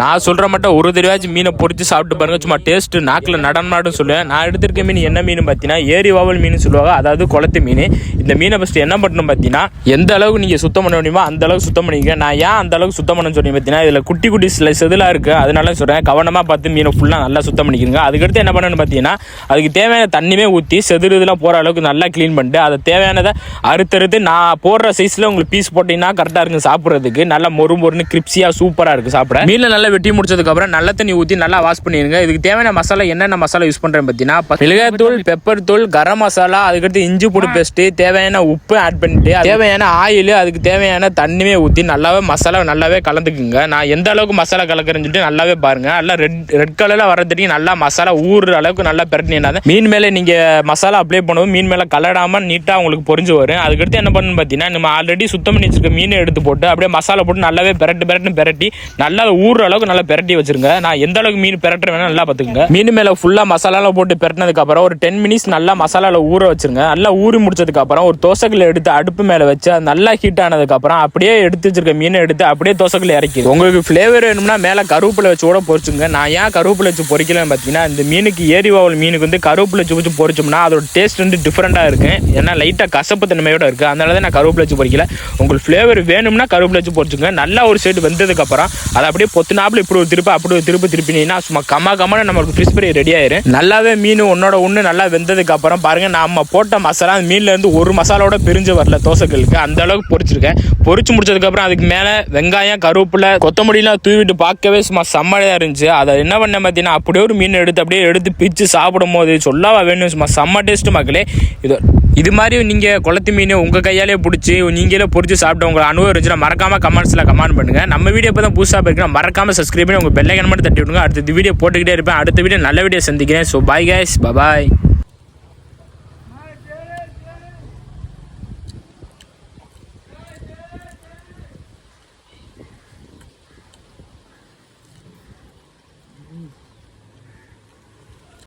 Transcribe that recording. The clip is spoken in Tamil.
நான் சொல்கிற மட்டும் ஒரு தடவையாச்சும் மீனை பொறித்து சாப்பிட்டு பாருங்க. சும்மா டேஸ்ட் நாக்கில் நடனாடும் சொல்லுவேன். நான் எடுத்திருக்க மீன் என்ன மீன் பார்த்தீங்கன்னா ஏரி வாவல் மீன் சொல்லுவாங்க. அதாவது குளத்து மீன். இந்த மீனை ஃபஸ்ட்டு என்ன பண்ணணும் பார்த்தீங்கன்னா எந்த அளவுக்கு நீங்கள் சுத்தம் பண்ண முடியுமோ அந்த அளவுக்கு சுத்தம் பண்ணிக்க நான் ஏன் அந்த அளவுக்கு சுத்தம் பண்ண சொல்லி பார்த்தீங்கன்னா இதில் குட்டி குட்டி சில செதிலாக இருக்குது அதனால சொல்கிறேன் கவனமாக பார்த்து மீனை ஃபுல்லாக நல்லா சுத்தம் பண்ணிக்கிறங்க அதுக்கடுத்து என்ன பண்ணணும்னு பார்த்தீங்கன்னா அதுக்கு தேவையான தண்ணியுமே ஊற்றி செதில் இதெல்லாம் போகிற அளவுக்கு நல்லா க்ளீன் பண்ணிட்டு அதை தேவையானதை அறுத்தறுத்து நான் போடுற சைஸில் உங்களுக்கு பீஸ் போட்டிங்கன்னா கரெக்டாக இருக்கும் சாப்பிட்றதுக்கு. நல்லா மொறு மொறுன்னு கிரிப்ஸியாக சூப்பராக இருக்குது சாப்பிட. மீனில் நல்லா வெட்டி முடிச்சதுக்கப்புறம் நல்ல தண்ணி ஊற்றி நல்லா வாஷ் பண்ணிடுங்க. இதுக்கு தேவையான மசாலா என்னென்ன மசாலா யூஸ் பண்ணுறேன் பார்த்தீங்கன்னா மிளகாய்த்தூள் பெப்பர் தூள் கரம் மசாலா அதுக்கடுத்து இஞ்சி பூடு பேஸ்ட்டு தேவையான உப்பு ஆட் பண்ணிட்டு தேவையான ஆயில் அதுக்கு தேவையான தண்ணியுமே ஊற்றி நல்லாவே மசாலா நல்லாவே கலந்துக்குங்க. நான் எந்த அளவுக்கு மசாலா கலக்கிறேன்னு சொல்லிட்டு நல்லாவே பாருங்க. நல்லா ரெட் ரெட் கலரில் வரதுக்கு நல்லா மசாலா ஊறுற அளவுக்கு நல்லா பிரட்டினா மீன் மேலே நீங்கள் மசாலா அப்ளை பண்ணுவோம் மீன் மேலே கலடாமல் நீட்டாக உங்களுக்கு பொரிஞ்சு வரும். அதுக்கடுத்து என்ன பண்ணணும் பார்த்தீங்கன்னா நம்ம ஆல்ரெடி சுத்தம் பண்ணி வச்சிருக்க மீனை எடுத்து போட்டு அப்படியே மசாலா போட்டு நல்லாவே பிரட்டு பிரட்டு பிரட்டி நல்லா ஊறுற அளவுக்கு நல்லா பெரட்டி வச்சிருங்க. நான் எந்த அளவுக்கு மீன் பிரட்டுற வேணும் நல்லா பார்த்துக்குங்க. மீன் மேலே ஃபுல்லாக மசாலாலாம் போட்டு பெரட்டினதுக்கு அப்புறம் ஒரு டென் மினிட்ஸ் நல்லா மசாலாவில் ஊற வச்சிருங்க. நல்லா ஊறி முடிச்சதுக்கு அப்புறம் ஒரு தோசைக்கல் எடுத்து அடுப்பு மேலே வச்சு அது நல்லா ஹீட் ஆனதுக்கு அப்புறம் அப்படியே எடுத்து வச்சிருக்க மீனை எடுத்து அப்படியே தோசைக்கல் இறக்கி உங்களுக்கு ஃப்ளேவர் வேணும்னா மேலே கருவேப்பிலை வச்சு கூட பொறிச்சுங்க நான் ஏன் கருவேப்பிலை வச்சு பொறிக்கலன்னு பார்த்தீங்கன்னா இந்த மீனுக்கு ஏரி வாவல் மீனுக்கு வந்து கருவேப்பிலை வச்சு வச்சு பொரிச்சோம்னா அதோட டேஸ்ட் வந்து டிஃப்ரெண்ட்டாக இருக்கும் ஏன்னா லைட்டாக கசப்பு தன்மையோட இருக்குது அதனால தான் நான் கருவேப்பிலை வச்சு பொறிக்கல உங்களுக்கு ஃப்ளேவர் வேணும்னா கருவேப்பிலை வச்சு பொறிச்சுங்க நல்லா ஒரு சைடு வெந்ததுக்கப்புறம் அதை அப்படியே இருந்தாப்புல இப்படி ஒரு திருப்பி அப்படி ஒரு திருப்பி திருப்பினீங்கன்னா சும்மா கம்மா கம்மான நம்மளுக்கு ஃபிஷ் ஃப்ரை ரெடி ஆயிரும். நல்லாவே மீன் ஒன்னோட ஒன்று நல்லா வெந்ததுக்கு அப்புறம் பாருங்க நம்ம போட்ட மசாலா அந்த மீன்ல இருந்து ஒரு மசாலாவோட பிரிஞ்சு வரல தோசைகளுக்கு. அந்த அளவுக்கு பொரிச்சிருக்கேன். பொரிச்சு முடிச்சதுக்கு அப்புறம் அதுக்கு மேலே வெங்காயம் கருவேப்பிலை கொத்தமல்லிலாம் தூவிட்டு பார்க்கவே சும்மா செம்மையாக இருந்துச்சு. அதை என்ன பண்ண பார்த்தீங்கன்னா அப்படியே ஒரு மீன் எடுத்து அப்படியே எடுத்து பிச்சு சாப்பிடும் போது சொல்லவா வேணும் சும்மா செம்ம டேஸ்ட் மக்களே. இது இது மாதிரி நீங்கள் குளத்து மீன் உங்கள் கையாலே பிடிச்சி நீங்களே பொறிச்சு சாப்பிட்டு உங்களை அனுபவம் இருந்துச்சுன்னா மறக்காமல் கமெண்ட்ஸில் கமெண்ட் பண்ணுங்கள் நம்ம வீடியோ இப்போ தான் புதுசாக போயிருக்கோம் மறக்காமல் சப்ஸ்கிரைப் பண்ணி உங்கள் பெல்லைக்கன் மட்டும் தட்டி விடுங்க. அடுத்த வீடியோ போட்டுக்கிட்டே இருப்பேன். அடுத்த வீடியோ நல்ல வீடியோ சந்திக்கிறேன். So bye guys bye